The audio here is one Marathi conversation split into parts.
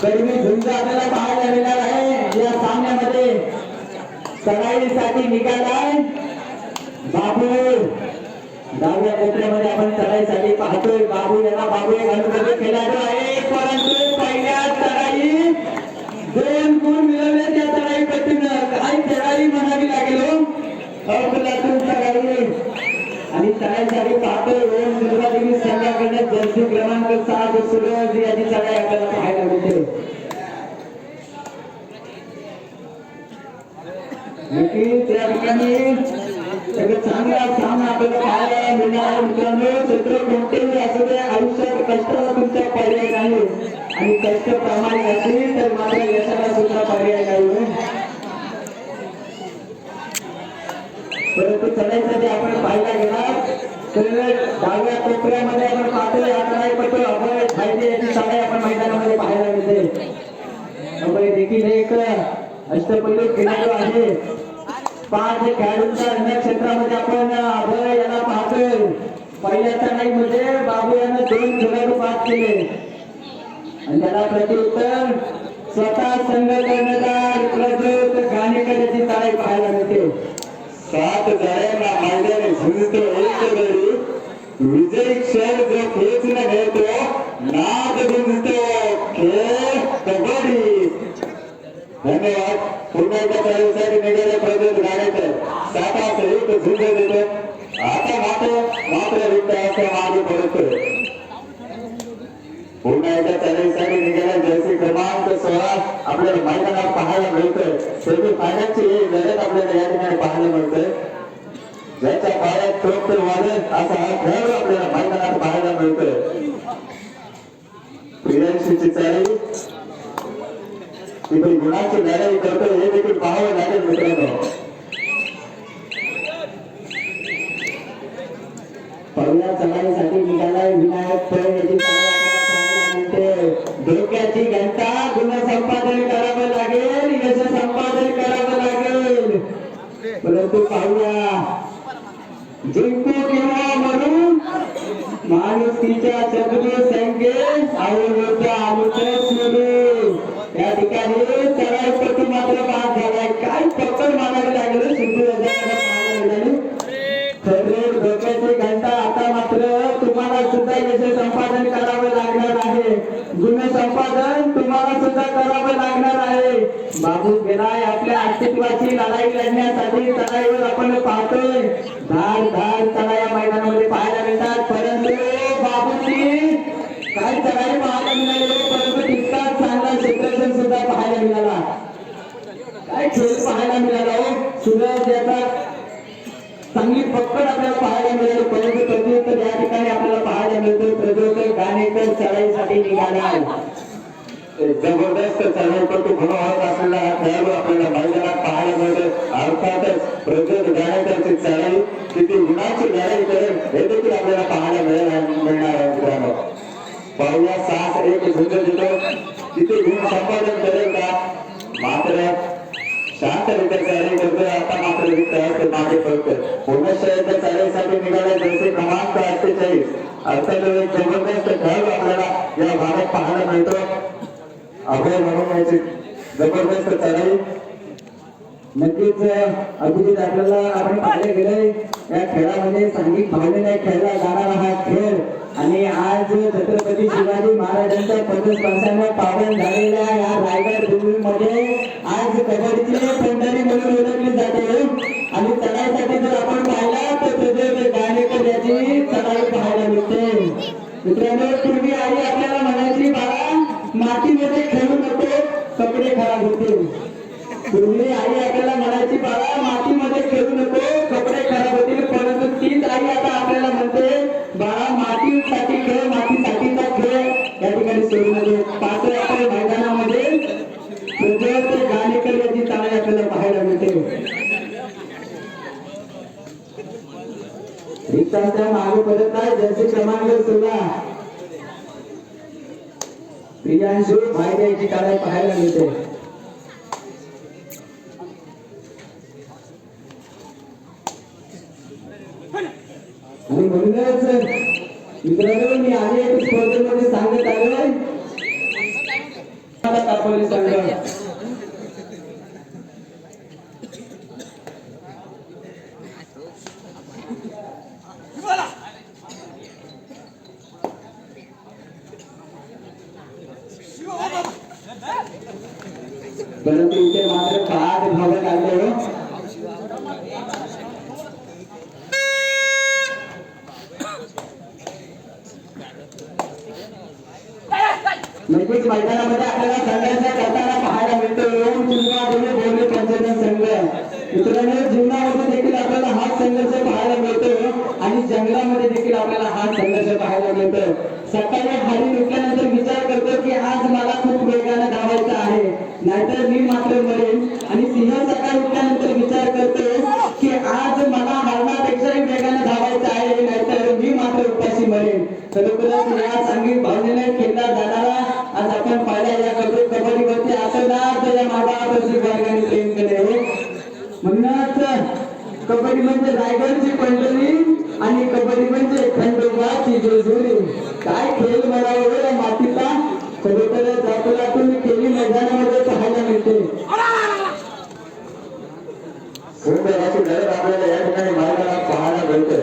कर्मी झुंज आपल्याला पाहायला मिळणार आहे. या सामन्यामध्ये चढाईसाठी आहे. बाबू दहाव्या कोपऱ्यामध्ये आपण चढाईसाठी पाहतोय. बाबू याला बाबू एक अनुभवी खेळाडू आहे. परंतु पहिल्या चढाई दोन गुण मिळवले त्या चढाई पट्टीनं काय चढाई म्हणावी लागेल हो. अफलातून चढाई आणि चढाईसाठी पाहतोय. ओम दुर्गा देवी जर्सी क्रमांक सात सुरज याची चढाई आपल्याला पाहायला मिळते ठिकाणी सगळं चांगला सामना आपल्याला पाहायला मिळणार आहे मित्रांनो. क्षेत्र कोणतेही असू दे आयुष्यात कष्टाला पर्याय नाही हो. आणि कष्ट प्रामाणिक असेल तर मात्र यशाला सुद्धा पर्याय नाही हो. परंतु चढाईसाठी आपण पाहायला गेला डाव्या कोपऱ्यामध्ये आपण पाहतोय हा चढाईपट्टू अभय फायदे याची चढाई आपण मैदानामध्ये पाहायला मिळते. अभय देखील एक अष्टपैलू खेळाडू आहे. पाच खेळाडूंच्या रंग क्षेत्रामध्ये आपण अभय याला पाहतोय. पहिल्या चढाईमध्ये बाबू यानं दोन खेळाडू बाद केले. आणि त्याला प्रत्युत्तर स्वतः संघ कर्णधार प्रज्योत गाणेकर याची चढाई पाहायला मिळते. सात जणांना मांडल्याने झुंजतो विजय क्षण जो खेच न घेतो नाद गुंजतो खेळ कबड्डी धन्यवाद पुन्हा एकदा खेळासाठी निघाले प्रज्वल गाडेकर सातास एक झुंज देतो आता मात्र मात्र रिक्त असं मागे पडतोय पुन्हा एकदा चॅलेंजसाठी निघाला जर्सी क्रमांक सोळा आपल्याला मैदानात पाहायला मिळतोय सेमी फायनलची ही लढत आपल्याला या ठिकाणी पाहायला मिळतोय ज्याच्या पायात टोप असा हा खेळ आपल्याला मैदानात पाहायला मिळतोय क्रीडांशीची चाळी तिथे गुणाची लढाई करतोय हे देखील पाहावं लागेल मित्रांनो पहिल्या चढाईसाठी निघालाय विनायक फळ याची चढाई धोक्याची घंटा. गुण संपादन करावं लागेल. यश संपादन करावं लागेल. परंतु पाहूया. जिंकू किंवा मरू माणुसकीच्या चक्री संख्ये आवड आमचं सुरू या ठिकाणी चढाईसाठी निघाला जबरदस्त चढाईपटू म्हणून होत असलेला हा खेळाडू आपल्याला मैदानात पाहायला मिळतो. अर्थातच प्रज्वल गाणेकरची चढाई किती गुणाची लढाई करेल हे देखील आपल्याला पाहायला मिळेल मिळणार आहे मित्रांनो. पाहुया सास एक झुंज देतो किती गुण संपादन करेल का? मात्र शांतरित्या तयारी करतोय आता मात्र तयार आहे मागे पडतोय पुनश्च एकदा चढाईसाठी निघाले जसे क्रमांक अठ्ठेचाळीस अर्थात एक जबरदस्त ढग आपल्याला या भागात पाहायला मिळतो अभय म्हणून याची जबरदस्त चढाई नक्कीच अभिजित आपल्याला आपण पाहिलं गेलंय या खेळामध्ये सांघिक भावनेने खेळला जाणारा हा खेळ आणि आज छत्रपती शिवाजी महाराजांच्या पदस्पर्शाने पावन झालेल्या या रायगडमध्ये आज कबड्डीतले पंढरी म्हणून ओळखले जाते. आणि चढाईसाठी जर आपण पाहिला तर प्रज्वल गाणेकर याची तणाव पाहायला मिळते. मित्रांनो पूर्वी आई आपल्याला म्हणायची बाळा मातीमध्ये खेळू नको कपडे खराब होते पूर्वी आई आपल्याला म्हणायची बाळा मातीमध्ये खेळू नको कपडे खराब होतील. परंतु तीच आई आता आपल्याला म्हणते बाळा मातीसाठी प्रियांशू फायदे याची चाळी पाहायला मिळते आणि म्हणूनच मित्रांनो मी आणि एक स्पर्धेमध्ये सांगत आलोय आता दापोली संघ परंतु इथे मात्र बाद धावत आले हो नक्कीच मैदानामध्ये आपल्याला संघर्ष करताना पाहायला मिळतो ओम चिंता दोन्ही बोलले पंचजन संघ मित्रांनो जीवनामध्ये देखील आपल्याला हा संघर्ष पाहायला मिळतो आणि मध्ये देखील आपल्याला हा संघर्ष पाहायला मिळतो सकाळी हारी उठल्यानंतर विचार करतो की आज मला खूप वेगाने धावायचं आहे. नाहीतर मी मात्र मरेन. आणि सिंह सकाळी उठल्यानंतर विचार करतो की आज मला हरणापेक्षाही वेगाने धावायचं आहे. नाहीतर मी मात्र उपाशी मरेन. खरोखरच या सांघिक भावनेने खेळला जाणारा आज आपण पाहिला या कबड्डी कबड्डीवरती आतोनात या मागावरची वर्गाने प्रेम केले म्हणूनच कबड्डी म्हणजे रायगडची पंढरी आणि कबड्डी म्हणजे खंडोबाची जेजुरी. काय खेळ म्हणावं या मातीचा खरोखरच तुम्ही केली मैदानामध्ये पाहायला मिळते. सुंदर अशी लढत आपल्याला या ठिकाणी मैदानात पाहायला मिळते.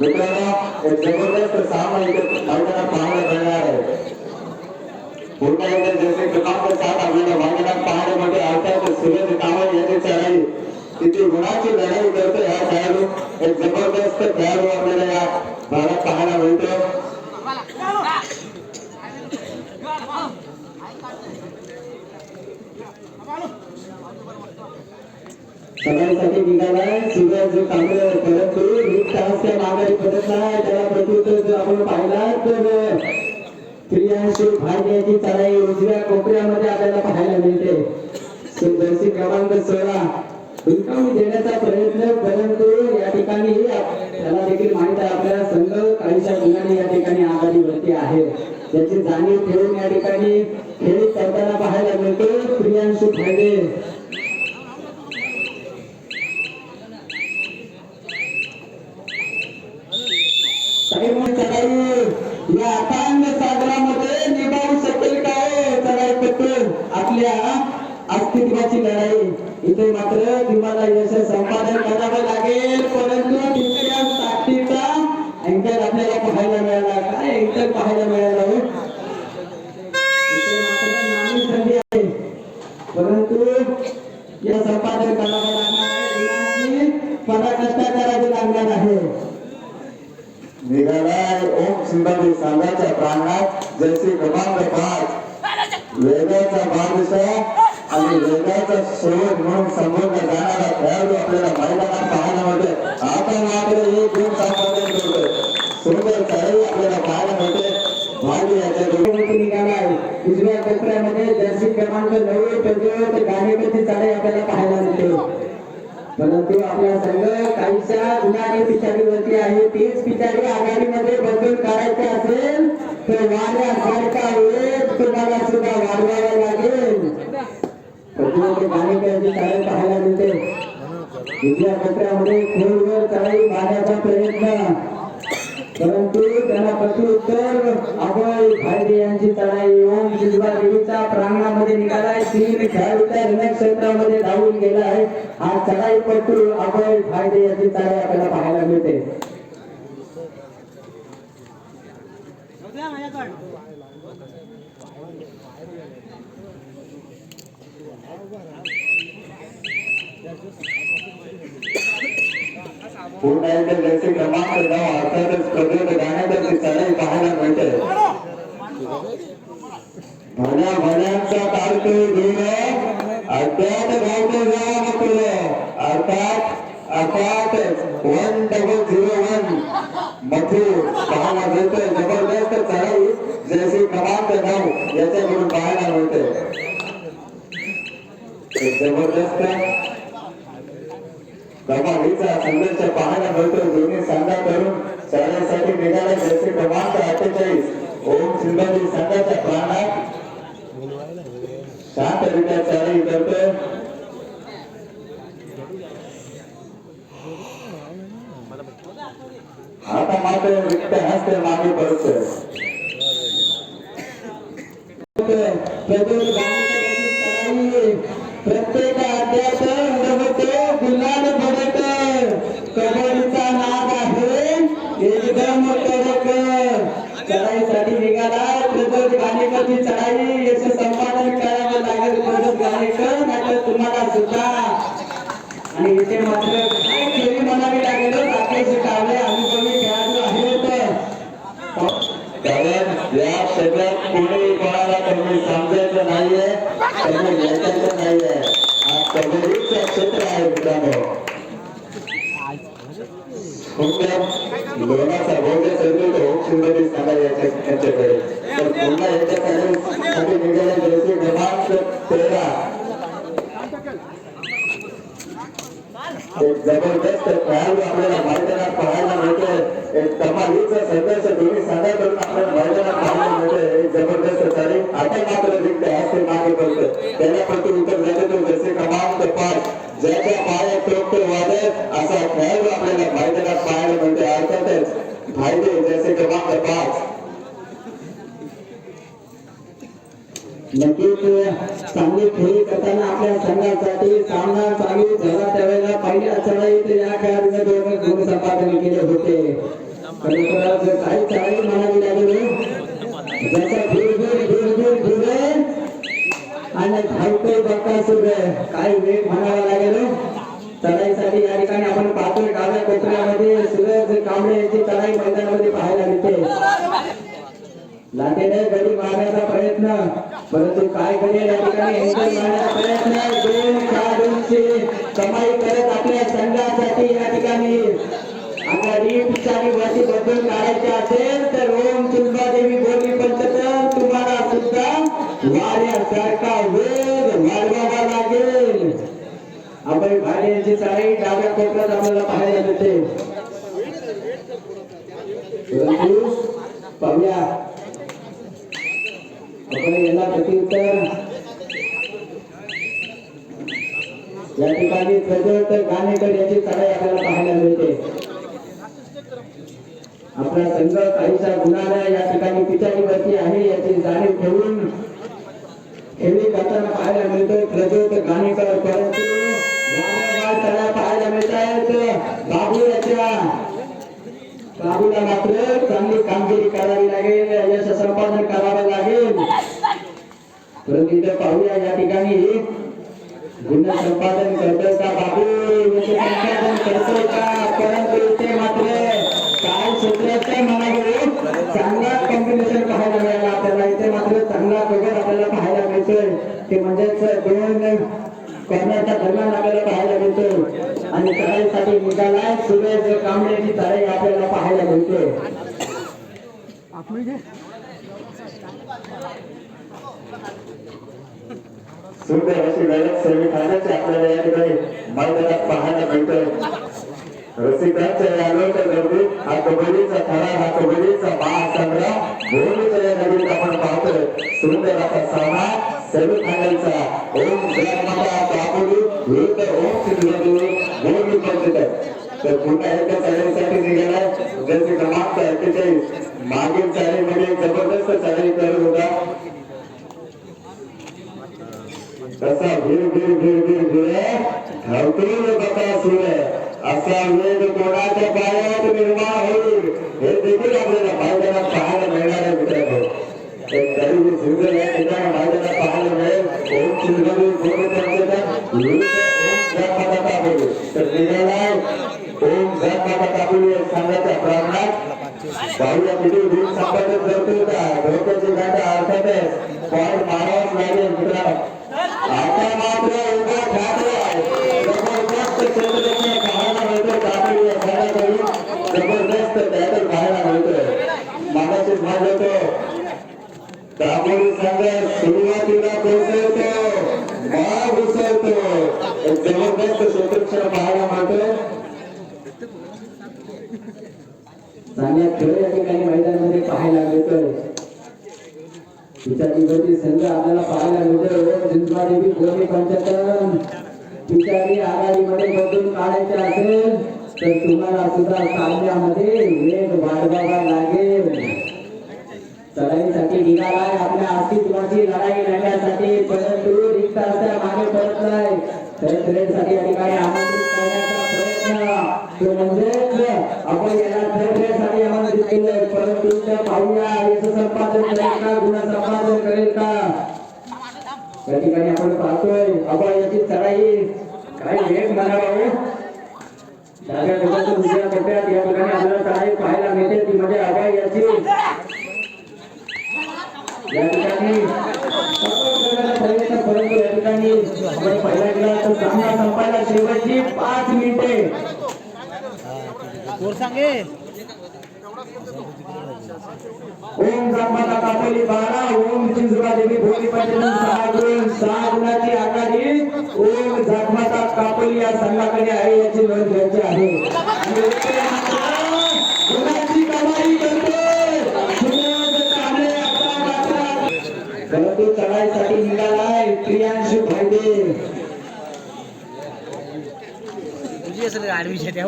मित्रांनो एक जबरदस्त सामना इथे मैदानात पाहायला मिळणार आहे. जसे क्रमांक सात आपल्याला मैदानात अर्थात सूरज चढाई गुणाची लढाई या खेळाडू. एक जबरदस्त मस्त खेळाडू आपल्याला या भागात पाहायला मिळतो. सगळ्यांसाठी निघालाय सूरज कांबळे परंतु एक तास त्या माघारी पडत नाही त्याला प्रत्युत्तर जर आपण पाहिला तर प्रियांशू भाग्याची चढाई उजव्या कोपऱ्यामध्ये आपल्याला पाहायला मिळते. क्रमांक सोळा. हुलकावणी देण्याचा प्रयत्न परंतु या ठिकाणी त्याला देखील माहीत आहे आपल्याला संघ काहीशा गुणांनी या ठिकाणी आघाडीवरती आहे. त्याची जाणीव ठेवून या ठिकाणी खेळ करताना पाहायला मिळतो. प्रियांशु फायदे साहेब चढाई या अथांग सागरामध्ये निभावू शकेल काय चढाईपट्टू आपल्या अस्तित्वाची लढाई. इथे मात्र तुम्हाला यश संपादन करावं लागेल. परंतु तिसऱ्या ताकदीचा अँकर आपल्याला पाहायला मिळाला. काय अँकर पाहायला मिळाला हो? संधी आहे. परंतु या संपादन करावं लागणार आहे. गुणांची पराकाष्ठा करावी लागणार आहे. निघालाय ओम सिंबाजी सांगाच्या प्रांगणात जैसे क्रमांक पाच वेगाचा बादशाह आणि वेगाचा सोड म्हणून संबोधला जाणारा खेळाडू आपल्याला मैदानात पाहायला मिळते आपण मात्र एक गुण संपादन करतोय सुंदर खेळाडू आपल्याला पाहायला मिळते याच्या उजव्या जर्सी क्रमांक नऊ गाणेपती आपल्याला पाहायला मिळते परंतु आपला संघ गुणाने पिछाडीवरती आहे. तीच पिछाडी आघाडीमध्ये बदलून काढायचे असेल तर वाऱ्यासारखा वेग तुम्हाला सुद्धा वाढवावा लागेल. प्रज्वत गाणेकरांची चढाई पाहायला मिळते. दुसऱ्या पत्रामध्ये खोलवर चढाई मारण्याचा प्रयत्न. परंतु त्याला प्रत्युत्तर अभय फायदे यांची चढाई ओम जिजबा देवीचा प्रांगणामध्ये निघालाय तीन खेळाडूच्या त्या क्षेत्रामध्ये धावून गेला आहे हा चढाई पटू अभय फायदे यांची चढाई आपल्याला पाहायला मिळते. पुन्हा एकदा जैसे क्रमांक नऊ अर्थातच प्रगत गाण्याची चढाई पाहायला मिळते भल्या भल्यांचा काढतो धुर अड्ड्यात गावतो जावा मकुल अर्थात अर्थात वन डबल झिरो वन मथुर पाहायला मिळतोय जबरदस्त चढाई जैसे क्रमांक नऊ याच्याकडून पाहायला मिळते एक जबरदस्त कमालीचा संघर्ष पाहायला मिळतो दोन्ही संघाकडून चढण्यासाठी निघाला जसे क्रमांक अठ्ठेचाळीस ओम सिंबाजी संघाच्या प्राणात शांतरित्या चढाई करतोय आता मात्र रिक्त हस्ते मागे पडतोय प्रज्वल गाणेकर यांची चढाई प्रत्येक अध्यात होतो गुलाल भडक कबड्डीचा नाद आहे एकदम कडक चढाईसाठी निघाला प्रज्वल गाणेकरची चढाई याचे संपादन करावं लागेल प्रज्वल गाणेकर नाहीतर तुम्हाला सुद्धा आणि इथे मात्र काय खेळी म्हणावी लागेल राकेश कावले अनुभवी खेळाडू आहेत कारण या क्षेत्रात कोणी कोणाला कमी समजायचं नाहीये कमी घ्यायचं नाहीये हा कबड्डीचं क्षेत्र आहे मित्रांनो फक्त लोणाचा बहुतेक सर्व होम सुंदरी सांगा याच्या यांच्याकडे तर पुन्हा याच्यासाठी निघाले जैसे क्रमांक तेरा एक जबरदस्त खेळाडू आपल्याला मैदानात पाहायला एक कमालीचा संघर्ष दोन्ही संघाकडून आपल्याला मैदानात पाहायला एक जबरदस्त तारीख. आता मात्र जिंकते असे मागे पडतं नक्कीच चांगली खेळी करताना आपल्या संघासाठी सामना चालू झाला त्यावेळेला पहिल्या चढाईत या खेळाडूने गुण संपादन केले होते. काही चढाई म्हणावी लागेल जसं भिरभिर भिरभिर भिरे धूर धूर आणि धावतोय बकासूर काही वेग म्हणावा लागेल. चढाईसाठी या ठिकाणी आपण पाहतोय डाव्या कोपऱ्यामध्ये सूरज कांबळे यांची चढाई मैदानामध्ये पाहायला मिळते. लाटेने गडी मारण्याचा प्रयत्न परंतु काय घडेल या ठिकाणी प्रयत्न दोन खेळाडूंची कमाई करत आपल्या संघासाठी या ठिकाणी. आता रीट आणि वरती बदलून काढायचे असेल तर ओम देवी बोलली पंचतन तुम्हाला सुद्धा वाऱ्यासारखा वेग वाढवावा लागेल. अभय भाडे यांची चढाई डाव्या कोपऱ्यात आपल्याला पाहायला मिळते परंतु पाहूया आपण याला प्रत्युत्तर या ठिकाणी तर गाणेकर याची चढाई आपल्याला पाहायला मिळते. आपला संघ काहीसा गुणाला या ठिकाणी पिचारीवरती आहे याची जाणीव ठेवून खेळी करताना पाहायला मिळतोय. प्रज्वत गाणेकर परंतु वारंवार चढाई पाहायला मिळत आहेत बाबू याच्या बाबूला मात्र चांगली कामगिरी करावी लागेल यश संपादन करावं लागेल. परंतु इथं पाहूया या ठिकाणी. गुन्हा संपादन करतोय का बाबू संपादन करतोय का परंतु इथे मात्र काय सूत्राच्या म्हणावं चांगला कॉम्बिनेशन पाहायला मिळाला. आपल्याला इथे मात्र चांगला कव्हर आपल्याला पाहायला मिळतोय. ते म्हणजेच दोन कॉर्नरच्या दरम्यान आपल्याला पाहायला मिळतो आणि चढाईसाठी निघालाय सुरेश कांबळेची चढाई आपल्याला पाहायला मिळतोय आपण सुंदर अशी लढत सेमीफायनलची आपल्याला या ठिकाणी मैदानात पाहायला मिळतोय. रसिकांच्या या लोक गर्दी हा कबड्डीचा थरा हा कबड्डीचा महासंग्राम भूमीच्या या आपण पाहतोय. सुंदर असा सामना सेमीफायनलचा ओम जगमाता विरुद्ध ओम सिंधुदुर्ग भूमी तर पुन्हा क्रमांक अठ्ठेचाळीस. मागील चढाईमध्ये जबरदस्त चढाई करत होता तसा भीर भीर भीर भीर भीर धावतील बकासूर असा वेग कोणाच्या पायात निर्माण होईल हे देखील आपल्याला मैदानात पाहायला मिळणार आहे मित्रांनो. एक सुंदर या ठिकाणी मैदानात पाहायला मिळेल. ओम सुंदरी गोड तर निघालाय ओम जगमाता कापुरी या संघाच्या प्रांगणात किती वीर संपादन करतो का धोक्याची गाठा अर्थातच पॉईंट मारावाच लागेल मित्रांनो आता मात्र उभा ठाकरे जबरदस्त क्षेत्ररक्षण पाहायला मिळतोय कापडी या संघाकडून जबरदस्त बॅटल पाहायला मिळतोय मागाशीच भाग होतो दाभोळी सागर सुरुवातीला कोसळतो मग घुसळतो जबरदस्त क्षेत्ररक्षण पाहायला मिळतोय चांगल्या खेळ या ठिकाणी मैदानामध्ये पाहायला मिळतोय पिछाडीवरती संघ आपल्याला पाहायला मिळतोय ओम जिंकवादेवी गोरी पंचतन पिछाडी आघाडीमध्ये बदलून काढायचे असेल तर तुम्हाला सुद्धा सामन्यामध्ये वेग वाढवावा लागेल. चढाईसाठी निघालाय आपल्या अस्तित्वाची लढाई लढण्यासाठी. परंतु रिक्त असल्या मागे पडत नाही. तर ट्रेनसाठी या ठिकाणी आमंत्रित करण्याचा प्रयत्न. तो म्हणजेच आपण याला थर्ड आमंत्रित केलंय परंतु त्या पाहूया याचं संपादन करेल का गुण संपादन करेल का? या ठिकाणी आपण पाहतोय आपण याची चढाई. काही वेग म्हणा भाऊ हो. डाव्या कोपऱ्यातून उजव्या कोपऱ्यात या ठिकाणी आपल्याला चढाई पाहायला मिळते ती म्हणजे अभय याची. या ठिकाणी सपोर्ट करण्याचा प्रयत्न परंतु या ठिकाणी आपण पहिला गेला तर सामना संपायला शेवटची पाच मिनिटे. ओम जांबाला कापली बारा ओम चिंचुरा देवी भोली सहा गुण सहा गुणाची आघाडी. ओम जागमाता कापली या संघाकडे आहे याची नोंद घ्यायची आहे आणि इथे मात्र गुणाची कमाई करतोय सुरेश कांबळे आता मात्र परंतु चढाईसाठी निघालाय प्रियांशू भाईदे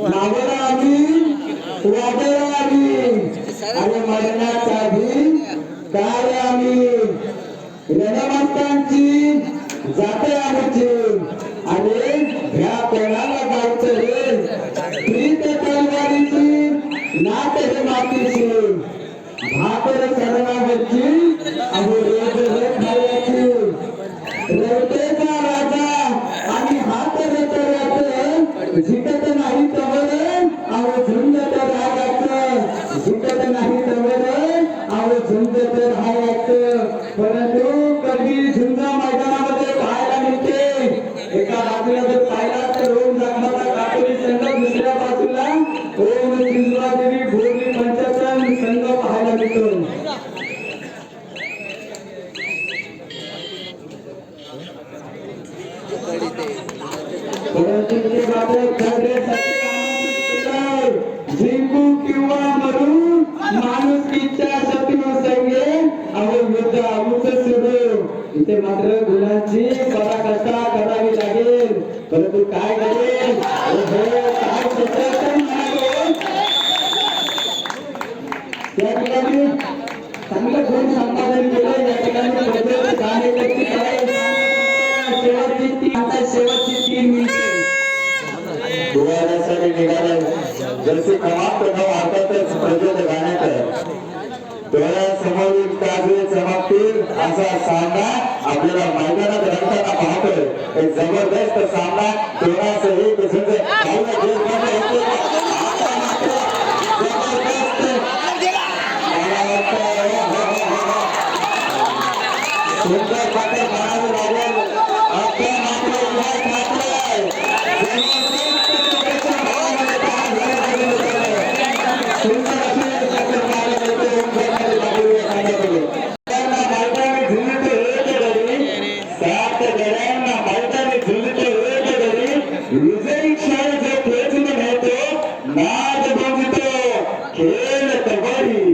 नावाला आम्ही आम्ही जाते आमची आणि ह्या कोणाला जायचं रे प्रीत तलवारीची नात हे मातीची भाकर सरणावरची आणि रोज जिंकू किंवा मरू माणुसकीच्या शत्रू संगे अहो युद्ध आऊच सुरू. इथे मात्र गुणांची पराकाष्ठा करावी लागेल. परंतु काय करेल ओहो, काय निघाले जसे कमाप नाव हातातच प्रजोत गाण्यात डोळ्यासमोरील काजवे चमकतील असा सामना आपल्याला मैदानात रंगताना पाहतोय. एक जबरदस्त सामना डोळ्यासही प्रसंग सुंदर पात्र म्हणावे लागेल आता मात्र उभा ठाकरे जबरदस्त त्याच्या भावामध्ये पाहायला मिळालं. सुंदर असे त्याचे पाहायला मिळते. ओमकारमध्ये लागलेले खाण्यामध्ये. त्यांना मैदानी झुलते एक गडी, सात गड्यांना मैदानी झुलते एक गडी, विजयी क्षण जो खेचून नेतो, नाद बंधतो, खेळ कबड्डी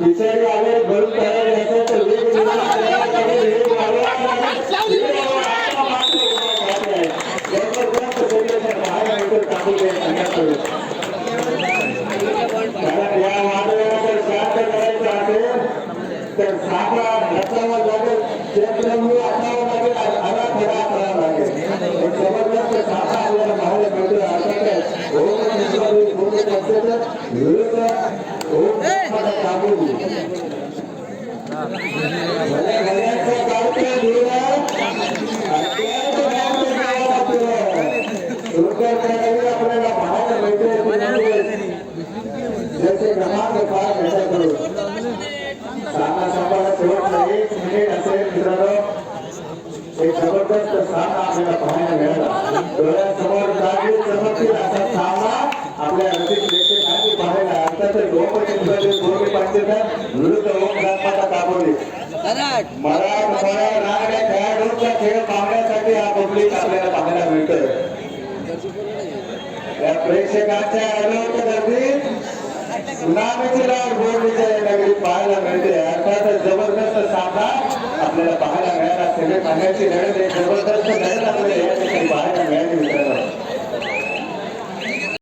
बिचारी आले भरून तयार असेल तर जबरदस्त कारण या वादळाला जर शांत करायचं असेल तर साखळा रचावं लागेल चंद्रमूळ आणावं लागेल आणि आला खडा करावा लागेल एक जबरदस्त साखळा आपल्याला पाहायला मिळतो अर्थातच ओम चिंचवाडी बोलत असेल तर विरुद्ध ओम चिंचवाडा काबूल. भले भल्यांचं गावठं धुळं, अत्यंत गावठं गाव आपलं. सुंदर प्रकारे आपल्याला पाहायला मिळते जसे क्रमांक पाच घटक सामना संपाला शेवटचा एक मिनिट असेल मित्रांनो एक जबरदस्त सामना आपल्याला पाहायला मिळाला. डोळ्यासमोर जागी चमकतील असा सामना आपल्या रसिक प्रेक्षकांनी पाहायला अर्थात दोन चिंचवली दोन्ही पंचायत विरुद्ध ओम राजमाता काबोली मराठ मराठा राग खेळाडूंचा खेळ पाहण्यासाठी हा पब्लिक आपल्याला पाहायला मिळतोय. या प्रेक्षकांच्या अलोट गर्दीत सुनामीची लाट गोड विजय नगरी पाहायला मिळते. अर्थात जबरदस्त सामना आपल्याला पाहायला मिळाला असलेले पाण्याची वेळ जवळपास वेळ आपल्याला या ठिकाणी पाहायला मिळाली मित्रांनो